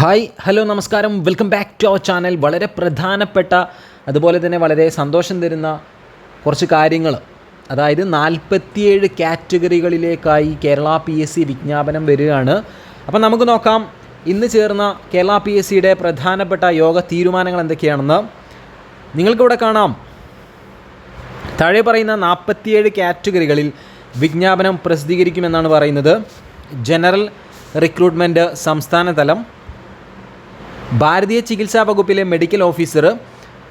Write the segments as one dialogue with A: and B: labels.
A: Hi hello നമസ്കാരം. Welcome back to our channel. വളരെ പ്രധാനപ്പെട്ട അതുപോലെ തന്നെ വളരെ സന്തോഷം തരുന്ന കുറച്ച് കാര്യങ്ങൾ. അതായത് നാൽപ്പത്തിയേഴ് കാറ്റഗറികളിലേക്കായി കേരള പി എസ് സി വിജ്ഞാപനം വരികയാണ്. അപ്പം നമുക്ക് നോക്കാം ഇന്ന് ചേർന്ന കേരള പി എസ് സിയുടെ പ്രധാനപ്പെട്ട യോഗ തീരുമാനങ്ങൾ എന്തൊക്കെയാണെന്ന്. നിങ്ങൾക്കിവിടെ കാണാം. താഴെ പറയുന്ന നാൽപ്പത്തിയേഴ് കാറ്റഗറികളിൽ വിജ്ഞാപനം പ്രസിദ്ധീകരിക്കുമെന്നാണ് പറയുന്നത്. ജനറൽ റിക്രൂട്ട്മെന്റ് സംസ്ഥാന തലം ഭാരതീയ ചികിത്സാ വകുപ്പിലെ മെഡിക്കൽ ഓഫീസർ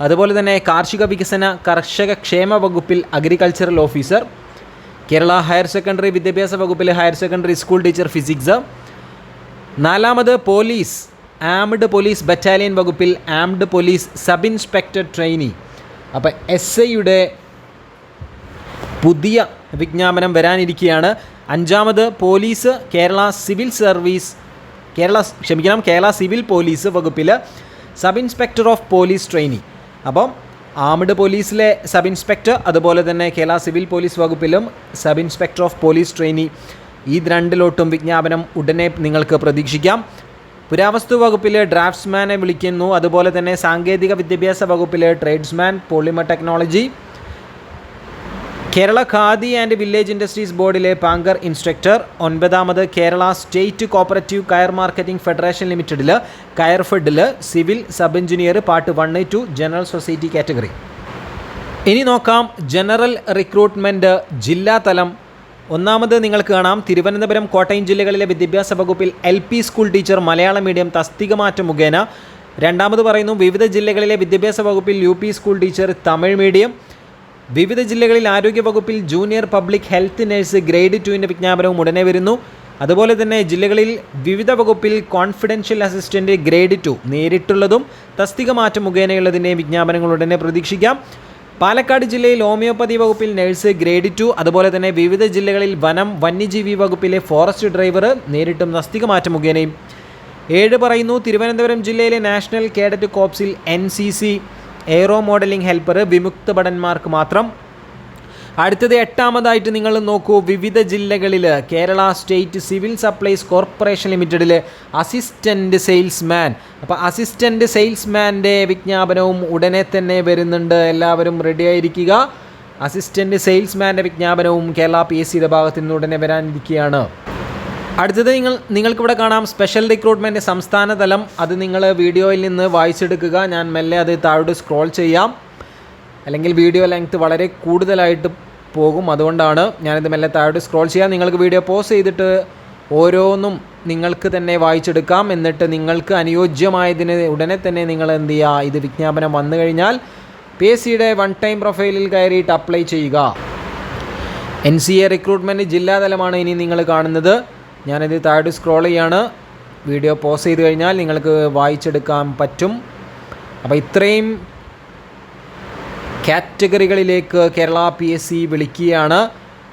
A: അതുപോലെ തന്നെ കാർഷിക വികസന കർഷക ക്ഷേമ വകുപ്പിൽ agricultural officer Kerala higher secondary വിദ്യാഭ്യാസ വകുപ്പിലെ higher secondary school teacher physics നാലാമത് പോലീസ് ആംഡ് പോലീസ് ബറ്റാലിയൻ വകുപ്പിൽ armed police sub inspector trainee. അപ്പോൾ എസ് ഐയുടെ പുതിയ വിജ്ഞാപനം വരാനിരിക്കുകയാണ്. അഞ്ചാമത് police Kerala civil service Kerala ക്ഷമിക്കണം കേരള സിവിൽ പോലീസ് വകുപ്പിൽ sub inspector of police trainee. അപ്പം ആംഡ് പോലീസിലെ സബ് ഇൻസ്പെക്ടർ അതുപോലെ തന്നെ Kerala civil police വകുപ്പിലും sub inspector of police trainee ഈ രണ്ടിലോട്ടും വിജ്ഞാപനം ഉടനെ നിങ്ങൾക്ക് പ്രതീക്ഷിക്കാം. പുരാവസ്തു വകുപ്പിൽ ഡ്രാഫ്റ്റ്സ്മാനെ വിളിക്കുന്നു അതുപോലെ തന്നെ സാങ്കേതിക വിദ്യാഭ്യാസ വകുപ്പിലെ tradesman polymer technology Kerala Khadi and village industries ബോർഡിലെ പാങ്കർ instructor ഒൻപതാമത് Kerala state cooperative coir marketing federation ലിമിറ്റഡിൽ കയർ ഫെഡിൽ civil sub engineer part one two general society category. ഇനി നോക്കാം ജനറൽ റിക്രൂട്ട്മെന്റ് ജില്ലാതലം ഒന്നാമത് നിങ്ങൾക്ക് കാണാം തിരുവനന്തപുരം കോട്ടയം ജില്ലകളിലെ വിദ്യാഭ്യാസ വകുപ്പിൽ L P school teacher Malayalam medium തസ്തിക മാറ്റം മുഖേന. രണ്ടാമത് പറയുന്നു വിവിധ ജില്ലകളിലെ വിദ്യാഭ്യാസ വകുപ്പിൽ U P school teacher Tamil medium. വിവിധ ജില്ലകളിൽ ആരോഗ്യവകുപ്പിൽ junior public health nurse grade ടുവിന്റെ വിജ്ഞാപനവും ഉടനെ വരുന്നു. അതുപോലെ തന്നെ ജില്ലകളിൽ വിവിധ വകുപ്പിൽ കോൺഫിഡൻഷ്യൽ അസിസ്റ്റന്റ് ഗ്രേഡ് ടു നേരിട്ടുള്ളതും തസ്തിക മാറ്റം മുഖേനയുള്ളതിന്റെ വിജ്ഞാപനങ്ങൾ ഉടനെ പ്രതീക്ഷിക്കാം. പാലക്കാട് ജില്ലയിൽ ഹോമിയോപ്പതി വകുപ്പിൽ നഴ്സ് ഗ്രേഡ് ടു അതുപോലെ തന്നെ വിവിധ ജില്ലകളിൽ വനം വന്യജീവി വകുപ്പിലെ ഫോറസ്റ്റ് ഡ്രൈവർ നേരിട്ടും തസ്തിക മാറ്റം മുഖേനയും. ഏഴ് പറയുന്നു തിരുവനന്തപുരം ജില്ലയിലെ national cadet കോപ്സിൽ N C C aero modelling helper വിമുക്ത ഭടന്മാർക്ക് മാത്രം. അടുത്തത് എട്ടാമതായിട്ട് നിങ്ങൾ നോക്കൂ വിവിധ ജില്ലകളിൽ Kerala state civil supplies corporation ലിമിറ്റഡിൽ അസിസ്റ്റന്റ് സെയിൽസ്മാൻ. അപ്പോൾ അസിസ്റ്റന്റ് സെയിൽസ്മാന്റെ വിജ്ഞാപനവും ഉടനെ തന്നെ വരുന്നുണ്ട്. എല്ലാവരും റെഡി ആയിരിക്കുക. അസിസ്റ്റന്റ് സെയിൽസ്മാന്റെ വിജ്ഞാപനവും കേരള പി എസ് സിയുടെ ഭാഗത്തു നിന്ന് ഉടനെ വരാനിരിക്കുകയാണ്. അടുത്തത് നിങ്ങൾ നിങ്ങൾക്കിവിടെ കാണാം സ്പെഷ്യൽ റിക്രൂട്ട്മെന്റ് സംസ്ഥാന തലം. അത് നിങ്ങൾ വീഡിയോയിൽ നിന്ന് വായിച്ചെടുക്കുക. ഞാൻ മെല്ലെ അത് താഴോട്ട് സ്ക്രോൾ ചെയ്യാം. അല്ലെങ്കിൽ വീഡിയോ ലെങ്ത് വളരെ കൂടുതലായിട്ട് പോകും. അതുകൊണ്ടാണ് ഞാനിത് മെല്ലെ താഴോട്ട് സ്ക്രോൾ ചെയ്യാം. നിങ്ങൾക്ക് വീഡിയോ പോസ് ചെയ്തിട്ട് ഓരോന്നും നിങ്ങൾക്ക് തന്നെ വായിച്ചെടുക്കാം. എന്നിട്ട് നിങ്ങൾക്ക് അനുയോജ്യമായതിന് ഉടനെ തന്നെ നിങ്ങൾ എന്ത് ചെയ്യുക? ഇത് വിജ്ഞാപനം വന്നു കഴിഞ്ഞാൽ പി എസ് സിയുടെ വൺ ടൈം പ്രൊഫൈലിൽ കയറിയിട്ട് അപ്ലൈ ചെയ്യുക. എൻ സി എ റിക്രൂട്ട്മെന്റ് ജില്ലാതലമാണ് ഇനി നിങ്ങൾ കാണുന്നത്. ഞാനിത് താഴോട്ട് സ്ക്രോൾ ചെയ്യാണ്. വീഡിയോ പോസ് ചെയ്ത് കഴിഞ്ഞാൽ നിങ്ങൾക്ക് വായിച്ചെടുക്കാൻ പറ്റും. അപ്പോൾ ഇത്രയും കാറ്റഗറികളിലേക്ക് കേരള പി എസ് സി വിളിക്കുകയാണ്.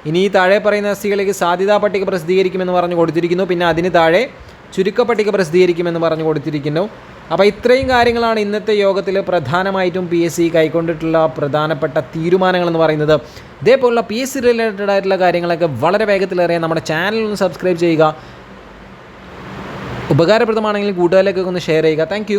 A: ഇനി താഴെ പറയുന്ന എസ് സികളിലേക്ക് സാധ്യതാ പട്ടിക പ്രസിദ്ധീകരിക്കുമെന്ന് പറഞ്ഞു കൊടുത്തിരിക്കുന്നു. പിന്നെ അതിന് താഴെ ചുരുക്ക പട്ടിക പ്രസിദ്ധീകരിക്കുമെന്ന് പറഞ്ഞു കൊടുത്തിരിക്കുന്നു. അപ്പോൾ ഇത്രയും കാര്യങ്ങളാണ് ഇന്നത്തെ യോഗത്തിൽ പ്രധാനമായിട്ടും പി എസ് സി കൈക്കൊണ്ടിട്ടുള്ള പ്രധാനപ്പെട്ട തീരുമാനങ്ങളെന്ന് പറയുന്നത്. ഇതേപോലുള്ള പി എസ് സി റിലേറ്റഡ് ആയിട്ടുള്ള കാര്യങ്ങളൊക്കെ വളരെ വേഗത്തിൽ അറിയാൻ നമ്മുടെ ചാനൽ ഒന്ന് സബ്സ്ക്രൈബ് ചെയ്യുക. ഉപകാരപ്രദമാണെങ്കിൽ കൂട്ടുകാരിലേക്കൊക്കെ ഒന്ന് ഷെയർ ചെയ്യുക. താങ്ക്